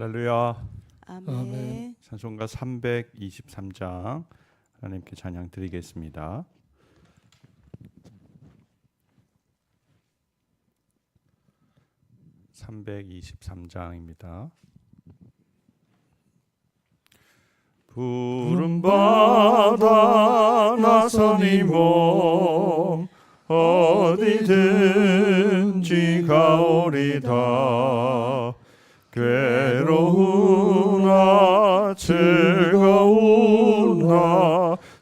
할렐루야. 아멘. 찬송가 323장 하나님께 찬양 드리겠습니다. (323장입니다) 푸른 바다 나선이 몸 어디든지 가오리다 괴로우나 즐거우나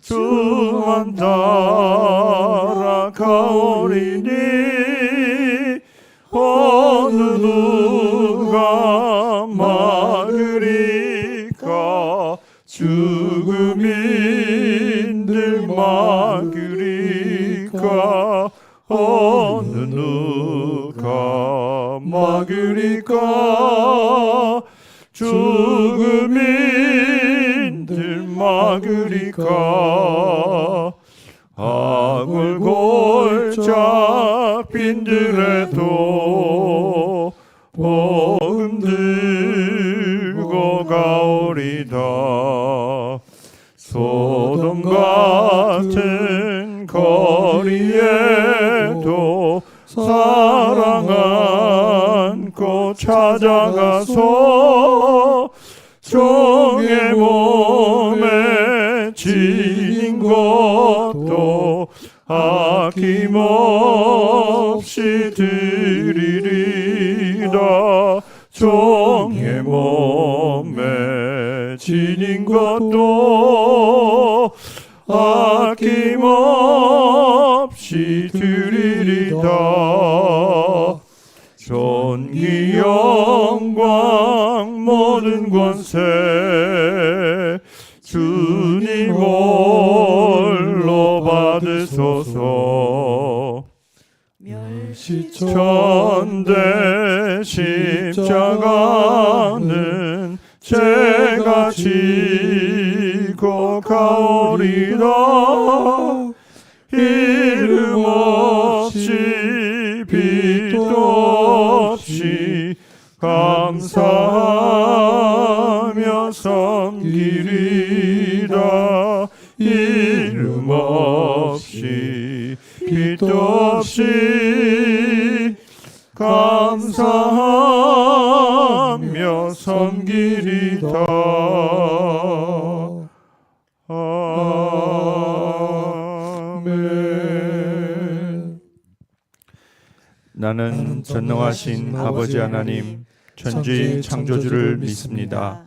주만 따라 가오리니 어느 누가 막으리까? 죽음인들 막으리까? 어느 누가 막으리까? 죽음인들 막으리까? 악을 골짜 빈들에도 복음 들고 가오리다. 소돔 같은 거리에도 사랑 안고 찾아가서 종의 몸에 지닌 것도 아낌없이 드리리라. 종의 몸에 지닌 것도 아낌없이 모든 권세. 주님 홀로 받으소서. 천대 십자가는 제가 지고 가오리라 섬기리라. 이름 없이 빛도 없이 감사하며 섬기리다 나는 전능하신 아버지 하나님 천지 창조주를 믿습니다.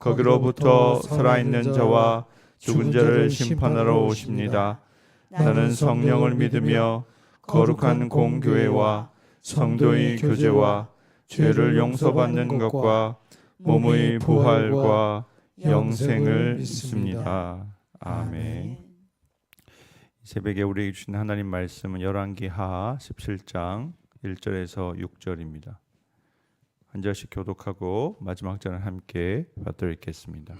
거기로부터 살아있는 자와 죽은 자를 심판하러 오십니다. 나는 성령을 믿으며 거룩한 공교회와 성도의 교제와 죄를 용서받는 것과 몸의 부활과 영생을 믿습니다. 아멘. 이 새벽에 우리에게 주신 하나님 말씀은 열왕기하 17장 1절에서 6절입니다. 한 절씩 교독하고 마지막 절은 함께 받들겠습니다.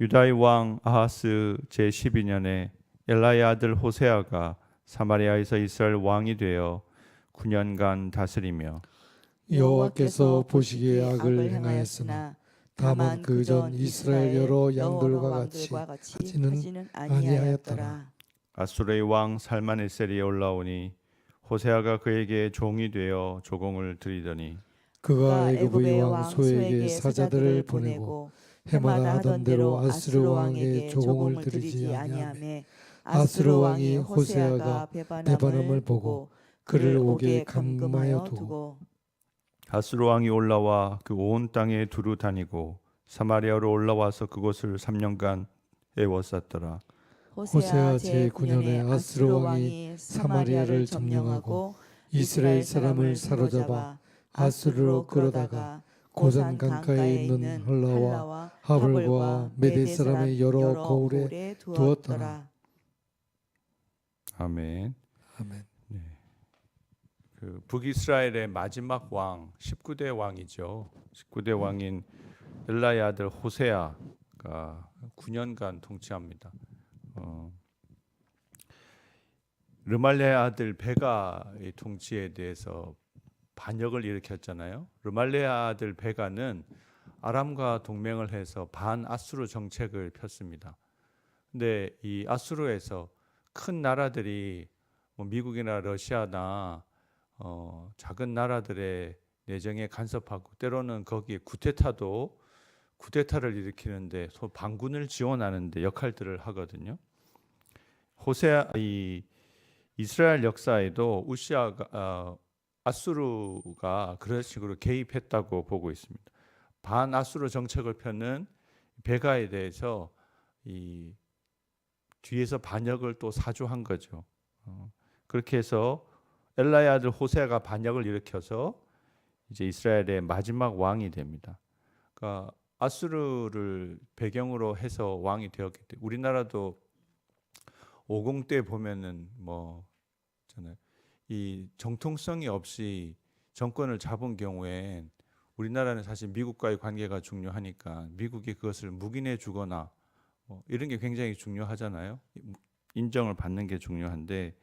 유다의 왕 아하스 제 12년에 엘라의 아들 호세아가 사마리아에서 이스라엘 왕이 되어 9년간 다스리며 여호와께서 보시기에 악을 행하였으나 다만 그 전 이스라엘 여러 양들과 같이 하지는 아니하였더라. 아수르의 왕 살마네셀이 올라오니 호세아가 그에게 종이 되어 조공을 드리더니 그가 애굽의 왕 소에게 사자들을 보내고 해마다 하던 대로 아스르 왕에게 조공을 드리지 아니하매 아스르 왕이 호세아가 배반함을 보고 그를 오게 감금하여 두고 아수르 왕이 올라와 그 온 땅에 두루 다니고 사마리아로 올라와서 그곳을 3년간 애워쌌더라. 호세아 제9년에 아스르 왕이 사마리아를 점령하고 이스라엘 사람을 사로잡아 아수르로 끌어다가 고산 강가에 있는 헐라와 하블과 메대 사람의 여러 거울에 두었더라. 아멘. 아멘. 그 북이스라엘의 마지막 왕 19대 왕이죠. 19대 왕인 엘라의 아들 호세아가 9년간 통치합니다. 어, 르말레의 아들 베가의 통치에 대해서 반역을 일으켰잖아요. 르말레의 아들 베가는 아람과 동맹을 해서 반 아수르 정책을 폈습니다. 근데 이 아수르에서 큰 나라들이 뭐 미국이나 러시아나 어, 작은 나라들의 내정에 간섭하고 때로는 거기에 쿠데타도 쿠데타를 일으키는데 소 반군을 지원하는데 역할들을 하거든요. 호세 이 이스라엘 역사에도 우시아가 어, 아수르가 그런 식으로 개입했다고 보고 있습니다. 반 아수르 정책을 펴는 베가에 대해서 이 뒤에서 반역을 또 사주한 거죠. 어, 그렇게 해서 엘라의 아들 호세가 반역을 일으켜서 이제 이스라엘의 마지막 왕이 됩니다. 그러니까 아수르를 배경으로 해서 왕이 되었기 때문에 우리나라도 50때 보면은 뭐 있잖아요. 이 정통성이 없이 정권을 잡은 경우엔 우리나라는 사실 미국과의 관계가 중요하니까 미국이 그것을 묵인해 주거나 뭐 이런 게 굉장히 중요하잖아요. 인정을 받는 게 중요한데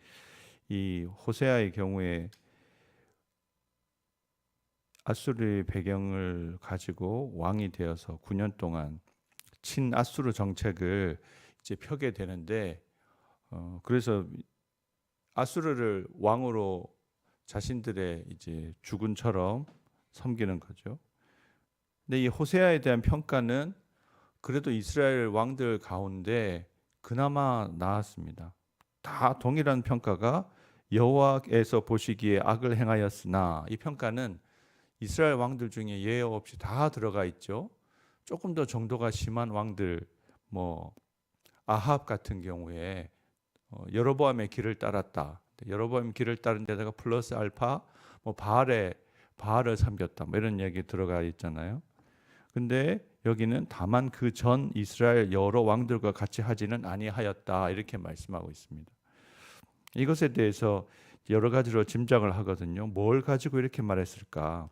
이 호세아의 경우에 아수르의 배경을 가지고 왕이 되어서 9년 동안 친 아수르 정책을 이제 펴게 되는데 어 그래서 아수르를 왕으로 자신들의 이제 주군처럼 섬기는 거죠. 근데 이 호세아에 대한 평가는 그래도 이스라엘 왕들 가운데 그나마 나았습니다. 다 동일한 평가가 여호와께서 보시기에 악을 행하였으나 이 평가는 이스라엘 왕들 중에 예외 없이 다 들어가 있죠. 조금 더 정도가 심한 왕들 뭐 아합 같은 경우에 어, 여로보암의 길을 따랐다. 여로보암 길을 따른 데다가 플러스 알파 뭐 바알의 바알을 섬겼다. 뭐 이런 얘기 들어가 있잖아요. 근데 여기는 다만 그 전 이스라엘 여러 왕들과 같이 하지는 아니하였다. 이렇게 말씀하고 있습니다. 이것에 대해서 여러 가지로 짐작을 하거든요. 뭘 가지고 이렇게 말했을까?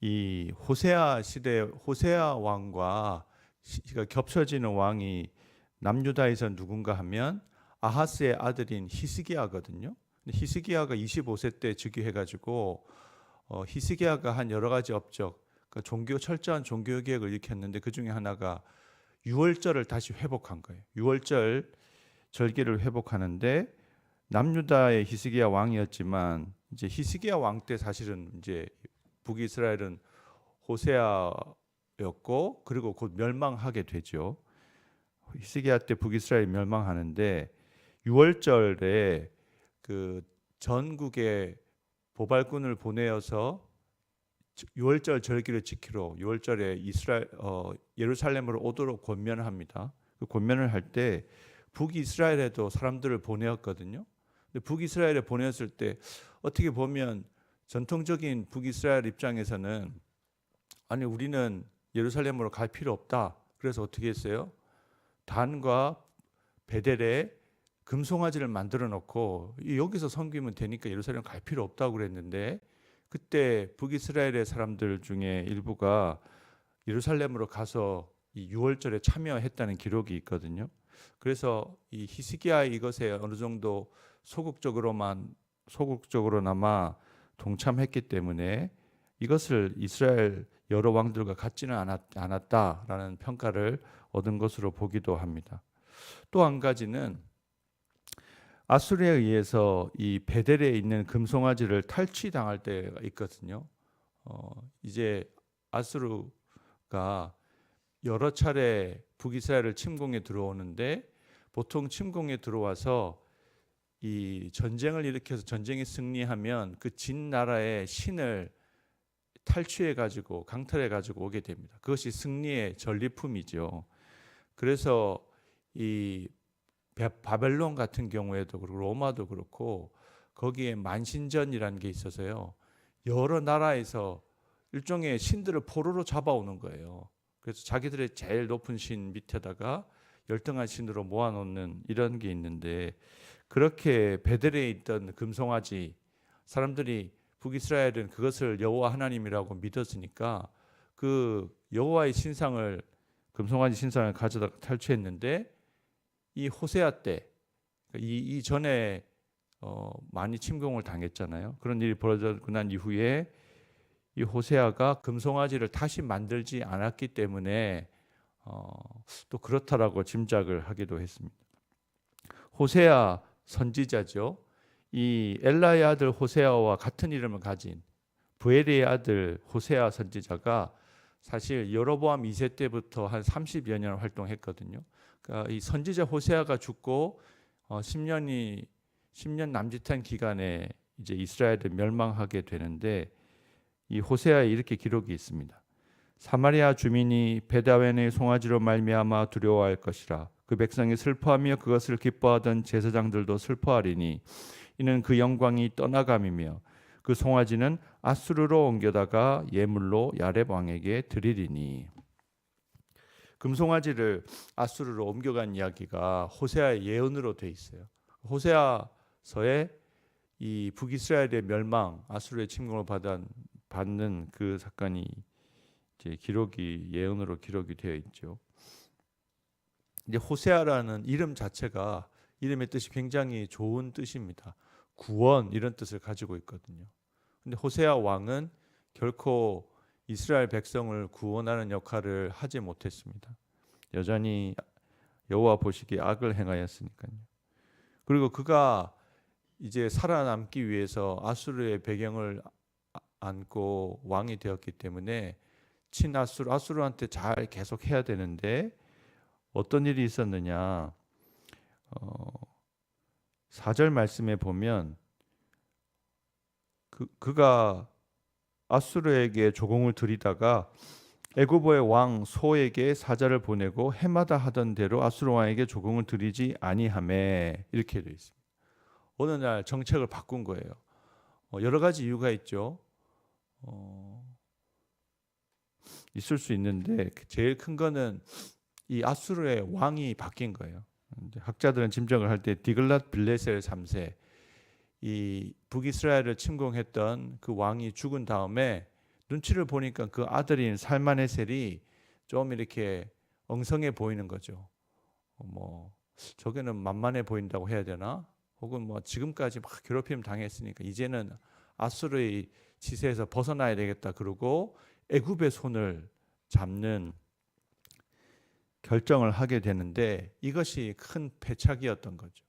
이 호세아 시대 호세아 왕과 시가 겹쳐지는 왕이 남유다에서 누군가 하면 아하스의 아들인 히스기야거든요. 근데 히스기야가 25세 때 즉위해 가지고 어, 히스기야가 한 여러 가지 업적, 그러니까 종교 철저한 종교 개혁을 일으켰는데 그 중에 하나가 유월절을 다시 회복한 거예요. 유월절 절기를 회복하는데 남유다의 히스기야 왕이었지만 이제 히스기야 왕 때 사실은 이제 북이스라엘은 호세아였고 그리고 곧 멸망하게 되죠. 히스기야 때 북이스라엘 멸망하는데 6월절에 그 전국에 보발군을 보내어서 6월절 절기를 지키러 6월절에 이스라엘 어, 예루살렘으로 오도록 권면을 합니다. 그 권면을 할 때 북이스라엘에도 사람들을 보내었거든요. 근데 북이스라엘에 보냈을 때 어떻게 보면 전통적인 북이스라엘 입장에서는 아니 우리는 예루살렘으로 갈 필요 없다. 그래서 어떻게 했어요? 단과 베델에 금송아지를 만들어 놓고 여기서 섬기면 되니까 예루살렘 갈 필요 없다고 그랬는데 그때 북이스라엘의 사람들 중에 일부가 예루살렘으로 가서 이 유월절에 참여했다는 기록이 있거든요. 그래서 이 히스기야 이것에 어느 정도 소극적으로만 소극적으로나마 동참했기 때문에 이것을 이스라엘 여러 왕들과 같지는 않았, 않았다라는 평가를 얻은 것으로 보기도 합니다. 또 한 가지는 아수르에 의해서 이 베델에 있는 금송아지를 탈취당할 때가 있거든요. 어, 이제 아수르가 여러 차례 북이스라엘을 침공에 들어오는데 보통 침공에 들어와서 이 전쟁을 일으켜서 전쟁에 승리하면 그 진 나라의 신을 탈취해 가지고 강탈해 가지고 오게 됩니다. 그것이 승리의 전리품이죠. 그래서 이 바벨론 같은 경우에도 그렇고 로마도 그렇고 거기에 만신전이라는 게 있어서요. 여러 나라에서 일종의 신들을 포로로 잡아오는 거예요. 그래서 자기들의 제일 높은 신 밑에다가 열등한 신으로 모아놓는 이런 게 있는데 그렇게 베델에 있던 금송아지 사람들이 북이스라엘은 그것을 여호와 하나님이라고 믿었으니까 그 여호와의 신상을 금송아지 신상을 가져다 탈취했는데 이 호세아 때 이 이 전에 어, 많이 침공을 당했잖아요. 그런 일이 벌어지고 난 이후에 이 호세아가 금송아지를 다시 만들지 않았기 때문에 어, 또 그렇다라고 짐작을 하기도 했습니다. 호세아 선지자죠. 이 엘라의 아들 호세아와 같은 이름을 가진 부엘의 아들 호세아 선지자가 사실 여로보암 2세 때부터 한 30여 년 활동했거든요. 그러니까 이 선지자 호세아가 죽고 어, 10년이 10년 남짓한 기간에 이제 이스라엘을 멸망하게 되는데 이 호세아에 이렇게 기록이 있습니다. 사마리아 주민이 베다웬의 송아지로 말미암아 두려워할 것이라 그 백성이 슬퍼하며 그것을 기뻐하던 제사장들도 슬퍼하리니 이는 그 영광이 떠나감이며 그 송아지는 아수르로 옮겨다가 예물로 야렙 왕에게 드리리니 금송아지를 아수르로 옮겨간 이야기가 호세아의 예언으로 돼 있어요. 호세아서에 이 북이스라엘의 멸망, 아수르의 침공을 받은 받는 그 사건이 이제 기록이 예언으로 기록이 되어 있죠. 이제 호세아라는 이름 자체가 이름의 뜻이 굉장히 좋은 뜻입니다. 구원 이런 뜻을 가지고 있거든요. 근데 호세아 왕은 결코 이스라엘 백성을 구원하는 역할을 하지 못했습니다. 여전히 여호와 보시기에 악을 행하였으니까요. 그리고 그가 이제 살아남기 위해서 아수르의 배경을 안고 왕이 되었기 때문에 친아수르 아수르한테 잘 계속 해야 되는데 어떤 일이 있었느냐? 어, 4절 말씀에 보면 그 그가 아수르에게 조공을 드리다가 애굽의 왕 소에게 사자를 보내고 해마다 하던 대로 아수르 왕에게 조공을 드리지 아니하매 이렇게 되어 있습니다. 어느 날 정책을 바꾼 거예요. 어, 여러 가지 이유가 있죠. 어, 있을 수 있는데 제일 큰 거는 이 아수르의 왕이 바뀐 거예요. 학자들은 짐작을 할 때 디글랏 빌레셀 3세 이 북이스라엘을 침공했던 그 왕이 죽은 다음에 눈치를 보니까 그 아들인 살마네셀이 좀 이렇게 엉성해 보이는 거죠. 어, 뭐 저게는 만만해 보인다고 해야 되나? 혹은 뭐 지금까지 막 괴롭힘 당했으니까 이제는 아수르의 지세에서 벗어나야 되겠다 그러고 애굽의 손을 잡는 결정을 하게 되는데 이것이 큰 패착이었던 거죠.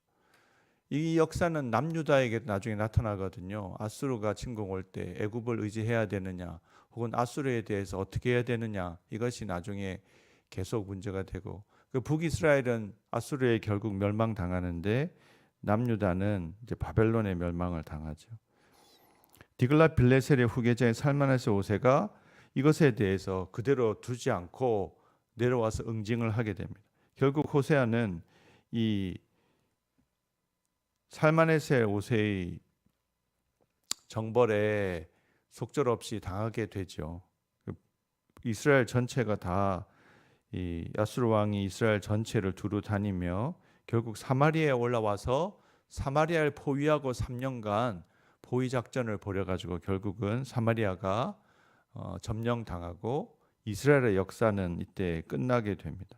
이 역사는 남유다에게 나중에 나타나거든요. 아수르가 침공 올 때 애굽을 의지해야 되느냐, 혹은 아수르에 대해서 어떻게 해야 되느냐 이것이 나중에 계속 문제가 되고 그 북이스라엘은 아수르에 결국 멸망당하는데 남유다는 이제 바벨론의 멸망을 당하죠. 디글라 빌레셀의 후계자인 살마네스 5세가 이것에 대해서 그대로 두지 않고 내려와서 응징을 하게 됩니다. 결국 호세아는 이 살마네세 5세의 정벌에 속절없이 당하게 되죠. 이스라엘 전체가 다이 야수르 왕이 이스라엘 전체를 두루 다니며 결국 사마리아에 올라와서 사마리아를 포위하고 3년간 포위 작전을 벌여 가지고 결국은 사마리아가 어, 점령당하고 이스라엘의 역사는 이때 끝나게 됩니다.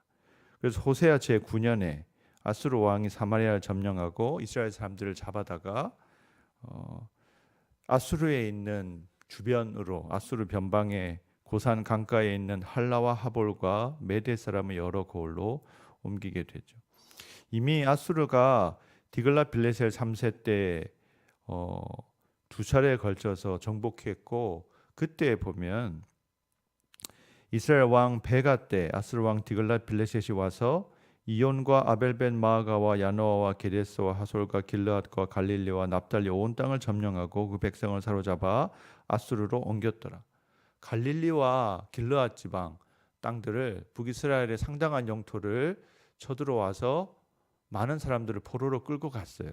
그래서 호세아 제 9년에 아수르 왕이 사마리아를 점령하고 이스라엘 사람들을 잡아다가 어, 아수르에 있는 주변으로 아수르 변방의 고산 강가에 있는 할라와 하볼과 메대 사람의 여러 고을로 옮기게 되죠. 이미 아수르가 디글라 빌레셀 3세 때 어, 두 차례에 걸쳐서 정복했고 그때 보면 이스라엘 왕 베가 때 아스르 왕 디글라 빌레셋이 와서 이온과 아벨벤 마아가와 야노아와 게데스와 하솔과 길르앗과 갈릴리와 납달리 온 땅을 점령하고 그 백성을 사로잡아 아수르로 옮겼더라. 갈릴리와 길르앗 지방 땅들을 북이스라엘의 상당한 영토를 쳐들어와서 많은 사람들을 포로로 끌고 갔어요.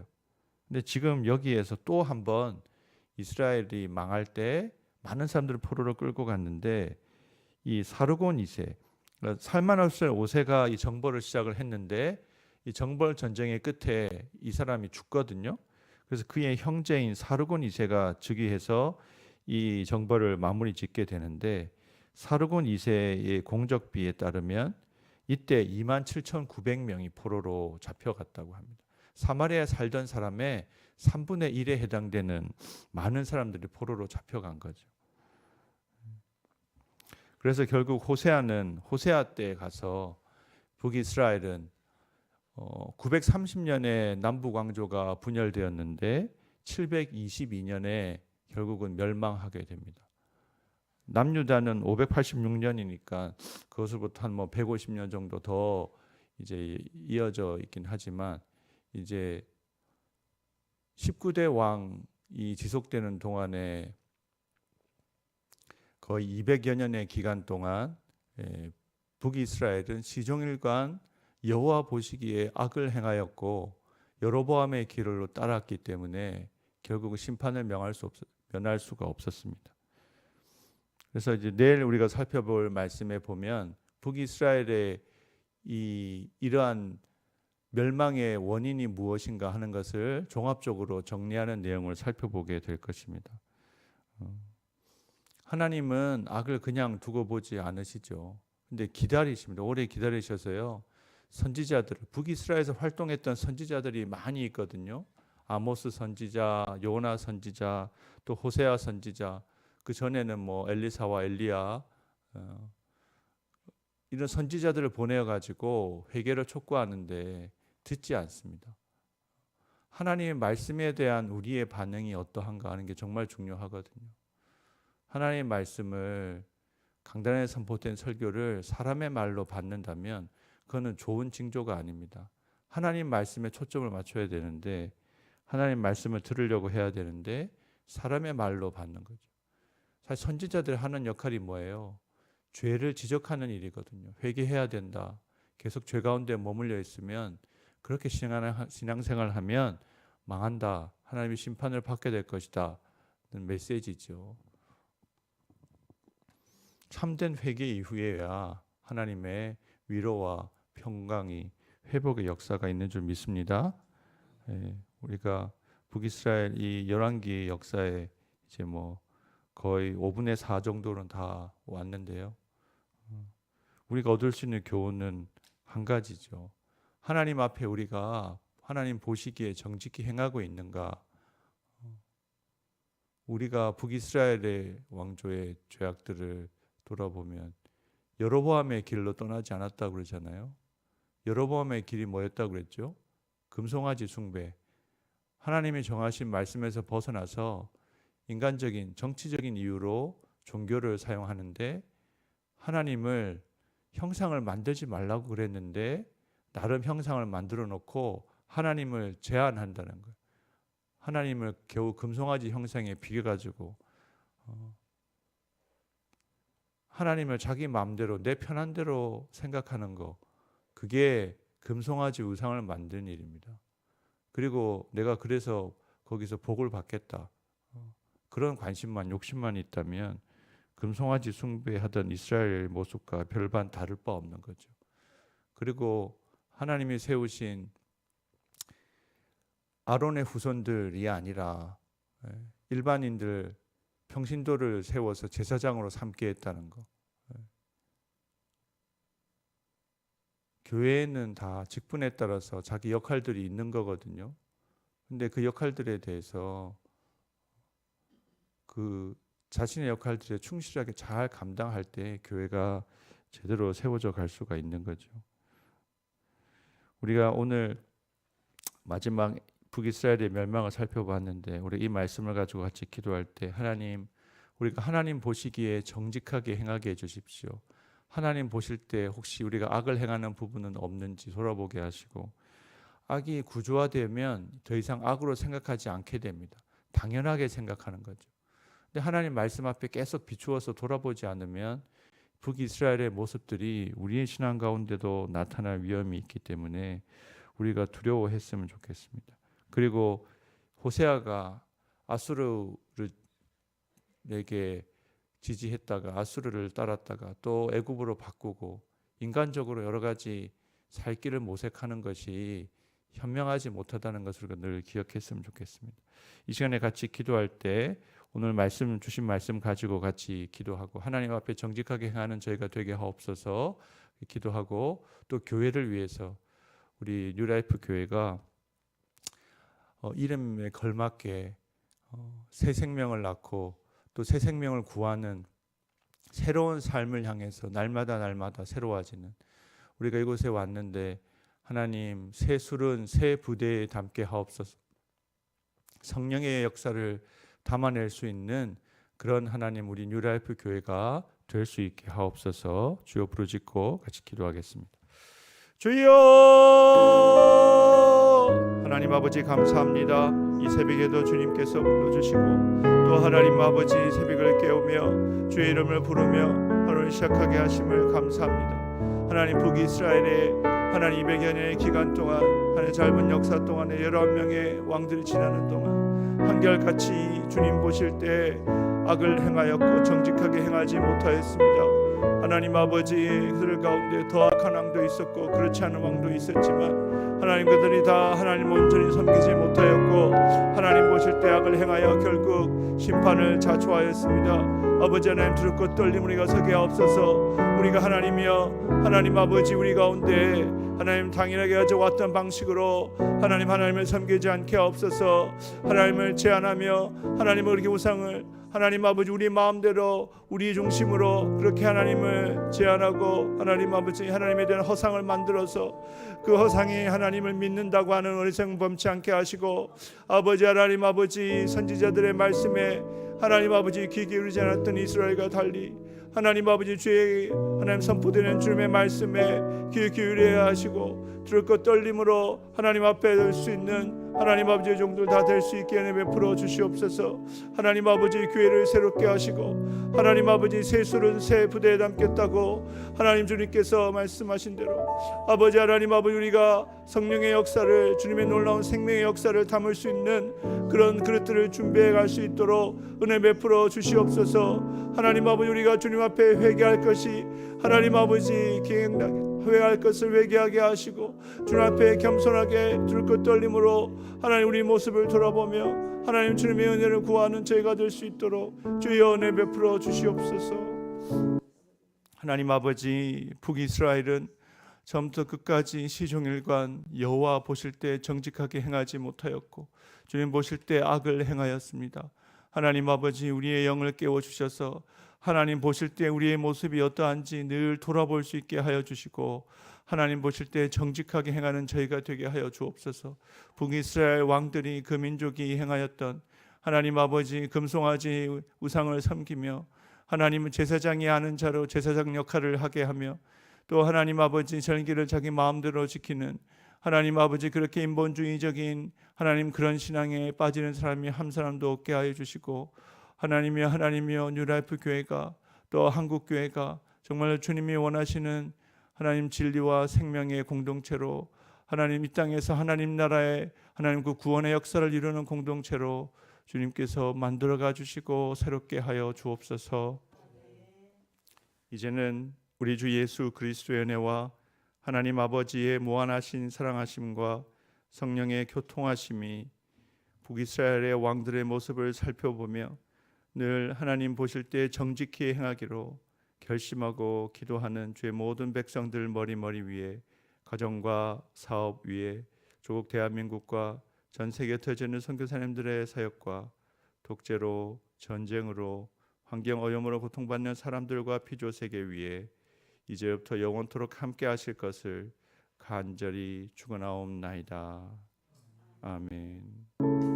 근데 지금 여기에서 또 한번 이스라엘이 망할 때 많은 사람들을 포로로 끌고 갔는데 이 사르곤 2세 그러니까 살만없을 5세가 이 정벌을 시작을 했는데 이 정벌 전쟁의 끝에 이 사람이 죽거든요. 그래서 그의 형제인 사르곤 2세가 즉위해서 이 정벌을 마무리 짓게 되는데 사르곤 2세의 공적비에 따르면 이때 2만 7,900명이 포로로 잡혀갔다고 합니다. 사마리아에 살던 사람의 3분의 1에 해당되는 많은 사람들이 포로로 잡혀간 거죠. 그래서 결국 호세아는 호세아 때 가서 북이스라엘은 어, 930년에 남북 왕조가 분열되었는데 722년에 결국은 멸망하게 됩니다. 남유다는 586년이니까 그것으로부터 한 뭐 150년 정도 더 이제 이어져 있긴 하지만 이제 19대 왕이 지속되는 동안에 거의 200여 년의 기간 동안 예, 북이스라엘은 시종일관 여호와 보시기에 악을 행하였고 여로보암의 길을 따랐기 때문에 결국 심판을 명할 수 없, 면할 수가 없었습니다. 그래서 이제 내일 우리가 살펴볼 말씀에 보면 북이스라엘의 이 이러한 멸망의 원인이 무엇인가 하는 것을 종합적으로 정리하는 내용을 살펴보게 될 것입니다. 어, 하나님은 악을 그냥 두고 보지 않으시죠. 근데 기다리십니다. 오래 기다리셔서요. 선지자들 북이스라엘에서 활동했던 선지자들이 많이 있거든요. 아모스 선지자, 요나 선지자, 또 호세아 선지자, 그 전에는 뭐 엘리사와 엘리야 어, 이런 선지자들을 보내어 가지고 회개를 촉구하는데 듣지 않습니다. 하나님의 말씀에 대한 우리의 반응이 어떠한가 하는 게 정말 중요하거든요. 하나님의 말씀을 강단에 선포된 설교를 사람의 말로 받는다면 그거는 좋은 징조가 아닙니다. 하나님 말씀에 초점을 맞춰야 되는데 하나님 말씀을 들으려고 해야 되는데 사람의 말로 받는 거죠. 사실 선지자들 하는 역할이 뭐예요? 죄를 지적하는 일이거든요. 회개해야 된다. 계속 죄 가운데 머물러 있으면 그렇게 신앙생활 하면 망한다. 하나님의 심판을 받게 될 것이다. 는 메시지죠. 참된 회개 이후에야 하나님의 위로와 평강이 회복의 역사가 있는 줄 믿습니다. 예, 우리가 북이스라엘 이 열왕기 역사에 이제 뭐 거의 5분의 4 정도는 다 왔는데요. 어, 우리가 얻을 수 있는 교훈은 한 가지죠. 하나님 앞에 우리가 하나님 보시기에 정직히 행하고 있는가? 어, 우리가 북이스라엘의 왕조의 죄악들을 돌아보면 여로보암의 길로 떠나지 않았다고 그러잖아요. 여로보암의 길이 뭐였다고 그랬죠? 금송아지 숭배. 하나님이 정하신 말씀에서 벗어나서 인간적인 정치적인 이유로 종교를 사용하는데 하나님을 형상을 만들지 말라고 그랬는데 나름 형상을 만들어 놓고 하나님을 제한한다는 거예요. 하나님을 겨우 금송아지 형상에 비겨 가지고 어, 하나님을 자기 마음대로 내 편한 대로 생각하는 거 그게 금송아지 우상을 만드는 일입니다. 그리고 내가 그래서 거기서 복을 받겠다. 어, 그런 관심만 욕심만 있다면 금송아지 숭배하던 이스라엘 모습과 별반 다를 바 없는 거죠. 그리고 하나님이 세우신 아론의 후손들이 아니라 예, 일반인들 평신도를 세워서 제사장으로 삼게 했다는 거. 예. 교회에는 다 직분에 따라서 자기 역할들이 있는 거거든요. 근데 그 역할들에 대해서 그 자신의 역할들에 충실하게 잘 감당할 때 교회가 제대로 세워져 갈 수가 있는 거죠. 우리가 오늘 마지막 북이스라엘의 멸망을 살펴봤는데 우리 이 말씀을 가지고 같이 기도할 때 하나님 우리가 하나님 보시기에 정직하게 행하게 해 주십시오. 하나님 보실 때 혹시 우리가 악을 행하는 부분은 없는지 돌아보게 하시고 악이 구조화되면 더 이상 악으로 생각하지 않게 됩니다. 당연하게 생각하는 거죠. 근데 하나님 말씀 앞에 계속 비추어서 돌아보지 않으면 북이스라엘의 모습들이 우리의 신앙 가운데도 나타날 위험이 있기 때문에 우리가 두려워했으면 좋겠습니다. 그리고 호세아가 아수르에게 지지했다가 아수르를 따랐다가 또 애굽으로 바꾸고 인간적으로 여러 가지 살 길을 모색하는 것이 현명하지 못하다는 것을 늘 기억했으면 좋겠습니다. 이 시간에 같이 기도할 때 오늘 말씀 주신 말씀 가지고 같이 기도하고 하나님 앞에 정직하게 행하는 저희가 되게 하옵소서 기도하고 또 교회를 위해서 우리 뉴라이프 교회가 어, 이름에 걸맞게 어, 새 생명을 낳고 또 새 생명을 구하는 새로운 삶을 향해서 날마다 날마다 새로워지는 우리가 이곳에 왔는데 하나님 새 술은 새 부대에 담게 하옵소서. 성령의 역사를 담아낼 수 있는 그런 하나님 우리 뉴라이프 교회가 될 수 있게 하옵소서. 주여 부르짖고 같이 기도하겠습니다. 주여 하나님 아버지 감사합니다. 이 새벽에도 주님께서 불러주시고 또 하나님 아버지 새벽을 깨우며 주의 이름을 부르며 하루를 시작하게 하심을 감사합니다. 하나님 북이스라엘의 하나님 200여 년의 기간 동안 하나님 짧은 역사 동안에 11명의 왕들이 지나는 동안 한결같이 주님 보실 때 악을 행하였고 정직하게 행하지 못하였습니다. 하나님 아버지 그들 가운데 더 악한 왕도 있었고 그렇지 않은 왕도 있었지만 하나님 그들이 다 하나님 온전히 섬기지 못하였고 하나님 보실 때 악을 행하여 결국 심판을 자초하였습니다. 아버지 하나님 두렵고 떨림 우리가 서게 하옵소서 우리가 하나님이여 하나님 아버지 우리 가운데 하나님 당연하게 가져왔던 방식으로 하나님 하나님을 섬기지 않게 하옵소서 하나님을 제안하며 하나님을 이렇게 우상을 하나님 아버지 우리 마음대로 우리 중심으로 그렇게 하나님을 제안하고 하나님 아버지 하나님에 대한 허상을 만들어서 그 허상이 하나님을 믿는다고 하는 어리석 범치 않게 하시고 아버지 하나님 아버지 선지자들의 말씀에 하나님 아버지 귀 기울이지 않았던 이스라엘과 달리 하나님 아버지 주의 하나님 선포되는 주님의 말씀에 귀 기울여야 하시고 들을 것 떨림으로 하나님 앞에 설수 있는 하나님 아버지의 종들 다 될 수 있게 하나님 베풀어 주시옵소서. 하나님 아버지 교회를 새롭게 하시고 하나님 아버지 새 술은 새 부대에 담겠다고 하나님 주님께서 말씀하신 대로 아버지 하나님 아버지 우리가 성령의 역사를 주님의 놀라운 생명의 역사를 담을 수 있는 그런 그릇들을 준비해 갈 수 있도록 은혜 베풀어 주시옵소서. 하나님 아버지 우리가 주님 앞에 회개할 것이 하나님 아버지 기행하게 회개할 것을 회개하게 하시고 주님 앞에 겸손하게 들것 떨림으로 하나님 우리 모습을 돌아보며 하나님 주님의 은혜를 구하는 저희가 될 수 있도록 주여 은혜 베풀어 주시옵소서 하나님 아버지 북이스라엘은 처음부터 끝까지 시종일관 여호와 보실 때 정직하게 행하지 못하였고 주님 보실 때 악을 행하였습니다. 하나님 아버지 우리의 영을 깨워 주셔서 하나님 보실 때 우리의 모습이 어떠한지 늘 돌아볼 수 있게 하여 주시고 하나님 보실 때 정직하게 행하는 저희가 되게 하여 주옵소서. 북이스라엘 왕들이 그 민족이 행하였던 하나님 아버지 금송아지 우상을 섬기며 하나님은 제사장이 하는 자로 제사장 역할을 하게 하며 또 하나님 아버지 절기를 자기 마음대로 지키는 하나님 아버지 그렇게 인본주의적인 하나님 그런 신앙에 빠지는 사람이 한 사람도 없게 하여 주시고 하나님이여 하나님이여 뉴라이프 교회가 또 한국 교회가 정말 주님이 원하시는 하나님 진리와 생명의 공동체로 하나님 이 땅에서 하나님 나라의 하나님 그 구원의 역사를 이루는 공동체로 주님께서 만들어 가 주시고 새롭게 하여 주옵소서. 이제는 우리 주 예수 그리스도의 은혜와 하나님 아버지의 무한하신 사랑하심과 성령의 교통하심이 북이스라엘의 왕들의 모습을 살펴보며 늘 하나님 보실 때 정직히 행하기로 결심하고 기도하는 주의 모든 백성들 머리머리 위에 가정과 사업 위에 조국 대한민국과 전 세계 터지는 선교사님들의 사역과 독재로 전쟁으로 환경 오염으로 고통받는 사람들과 피조 세계 위에 이제부터 영원토록 함께 하실 것을 간절히 축원하옵나이다. 아멘.